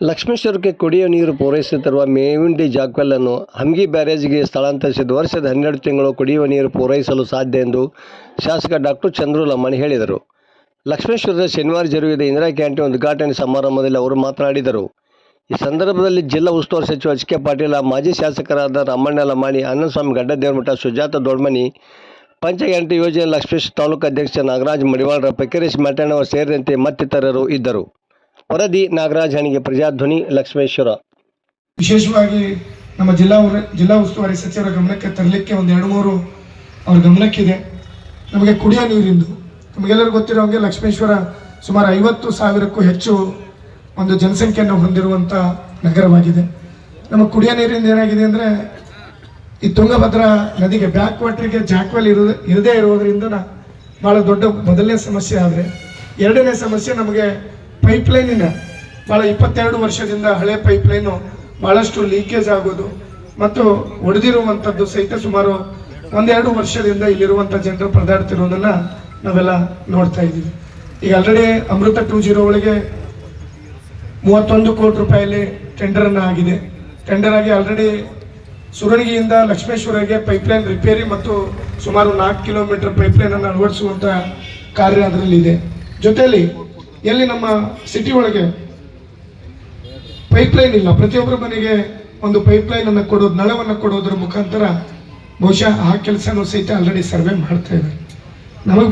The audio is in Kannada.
ಲಕ್ಷ್ಮೇಶ್ವರಕ್ಕೆ ಕುಡಿಯುವ ನೀರು ಪೂರೈಸುತ್ತಿರುವ ಮೇವಿಂಡಿ ಜಾಕ್ವೆಲ್ ಅನ್ನು ಹಂಗಿ ಬ್ಯಾರೇಜ್ಗೆ ಸ್ಥಳಾಂತರಿಸಿದ್ದು ವರ್ಷದ ಹನ್ನೆರಡು ತಿಂಗಳು ಕುಡಿಯುವ ನೀರು ಪೂರೈಸಲು ಸಾಧ್ಯ ಎಂದು ಶಾಸಕ ಡಾಕ್ಟರ್ ಚಂದ್ರು ಲಮ್ಮಣಿ ಹೇಳಿದರು. ಲಕ್ಷ್ಮೇಶ್ವರದ ಶನಿವಾರ ಜರುಗಿದ ಇಂದಿರಾ ಕ್ಯಾಂಟೀನ್ ಉದ್ಘಾಟನೆ ಸಮಾರಂಭದಲ್ಲಿ ಅವರು ಮಾತನಾಡಿದರು. ಈ ಸಂದರ್ಭದಲ್ಲಿ ಜಿಲ್ಲಾ ಉಸ್ತುವಾರಿ ಸಚಿವ ಎಚ್ ಕೆ ಪಾಟೀಲ, ಮಾಜಿ ಶಾಸಕರಾದ ರಾಮಣ್ಣ ಲಮಾಣಿ ಆನಂದಸ್ವಾಮಿ ಗಡ್ಡದೇವಮಠ ಸುಜಾತ ದೊಡ್ಮನಿ ಪಂಚಗ್ಯಾರಂಟಿ ಯೋಜನೆ ಲಕ್ಷ್ಮೇಶ್ವರ ತಾಲೂಕು ಅಧ್ಯಕ್ಷ ನಾಗರಾಜ್ ಮಡಿವಾಳರ ಪೆಕರೇಶ್ ಮೆಟಣ್ಣವರು ಸೇರಿದಂತೆ ಮತ್ತಿತರರು ಇದ್ದರು. ವರದಿ, ನಾಗರಾಜ್ ಹಣಿಗೆ ಪ್ರಜಾಧ್ವನಿ, ಲಕ್ಷ್ಮೇಶ್ವರ. ವಿಶೇಷವಾಗಿ ನಮ್ಮ ಜಿಲ್ಲಾ ಜಿಲ್ಲಾ ಉಸ್ತುವಾರಿ ಸಚಿವರ ಗಮನಕ್ಕೆ ತರಲಿಕ್ಕೆ ಒಂದು ಎರಡು ಮೂರು ಅವ್ರ ಗಮನಕ್ಕಿದೆ. ನಮಗೆ ಕುಡಿಯೋ ನೀರಿಂದು ನಮಗೆಲ್ಲರೂ ಗೊತ್ತಿರೋ ಹಾಗೆ ಲಕ್ಷ್ಮೇಶ್ವರ ಸುಮಾರು ಐವತ್ತು ಸಾವಿರಕ್ಕೂ ಹೆಚ್ಚು ಒಂದು ಜನಸಂಖ್ಯೆಯನ್ನು ಹೊಂದಿರುವಂಥ ನಗರವಾಗಿದೆ. ನಮ್ಮ ಕುಡಿಯೋ ನೀರಿಂದ ಏನಾಗಿದೆ ಅಂದರೆ ಈ ತುಂಗಭದ್ರಾ ನದಿಗೆ ಬ್ಯಾಕ್ ವಾಟ್ರಿಗೆ ಜಾಕ್ವೆಲ್ ಇರು ಇರದೇ ಇರೋದ್ರಿಂದ ಭಾಳ ದೊಡ್ಡ ಮೊದಲನೇ ಸಮಸ್ಯೆ ಆದರೆ ಎರಡನೇ ಸಮಸ್ಯೆ ನಮಗೆ ಪೈಪ್ಲೈನಿನ ಭಾಳ ಇಪ್ಪತ್ತೆರಡು ವರ್ಷದಿಂದ ಹಳೆ ಪೈಪ್ಲೈನು ಭಾಳಷ್ಟು ಲೀಕೇಜ್ ಆಗೋದು ಮತ್ತು ಒಡೆದಿರುವಂಥದ್ದು ಸಹಿತ ಸುಮಾರು ಒಂದೆರಡು ವರ್ಷದಿಂದ ಇಲ್ಲಿರುವಂಥ ಜನರು ಪರದಾಡ್ತಿರೋದನ್ನ ನಾವೆಲ್ಲ ನೋಡ್ತಾ ಇದ್ದೀವಿ. ಈಗ ಆಲ್ರೆಡಿ ಅಮೃತ ಟೂ ಜೀರೋ ಒಳಗೆ ಮೂವತ್ತೊಂದು ಕೋಟಿ ರೂಪಾಯಲ್ಲಿ ಟೆಂಡರ್ ಅನ್ನ ಆಗಿದೆ. ಟೆಂಡರ್ ಆಗಿ ಆಲ್ರೆಡಿ ಸುರಣಿಗೆಯಿಂದ ಲಕ್ಷ್ಮೇಶ್ವರಗೆ ಪೈಪ್ಲೈನ್ ರಿಪೇರಿ ಮತ್ತು ಸುಮಾರು ನಾಲ್ಕು ಕಿಲೋಮೀಟರ್ ಪೈಪ್ಲೈನನ್ನು ಅಳವಡಿಸುವಂಥ ಕಾರ್ಯ ಅದರಲ್ಲಿದೆ. ಜೊತೆಯಲ್ಲಿ ಎಲ್ಲಿ ನಮ್ಮ ಸಿಟಿ ಒಳಗೆ ಪೈಪ್ಲೈನ್ ಇಲ್ಲ. ಪ್ರತಿಯೊಬ್ಬರ ಮನೆಗೆ ಒಂದು ಪೈಪ್ಲೈನ್ ಅನ್ನು ಕೊಡೋದು, ನಳವನ್ನು ಕೊಡೋದ್ರ ಮುಖಾಂತರ ಬಹುಶಃ ಆ ಕೆಲಸನೂ ಸಹಿತ ಆಲ್ರೆಡಿ ಸರ್ವೆ ಮಾಡ್ತಾ ಇದ್ದಾರೆ. ನಮಗೆ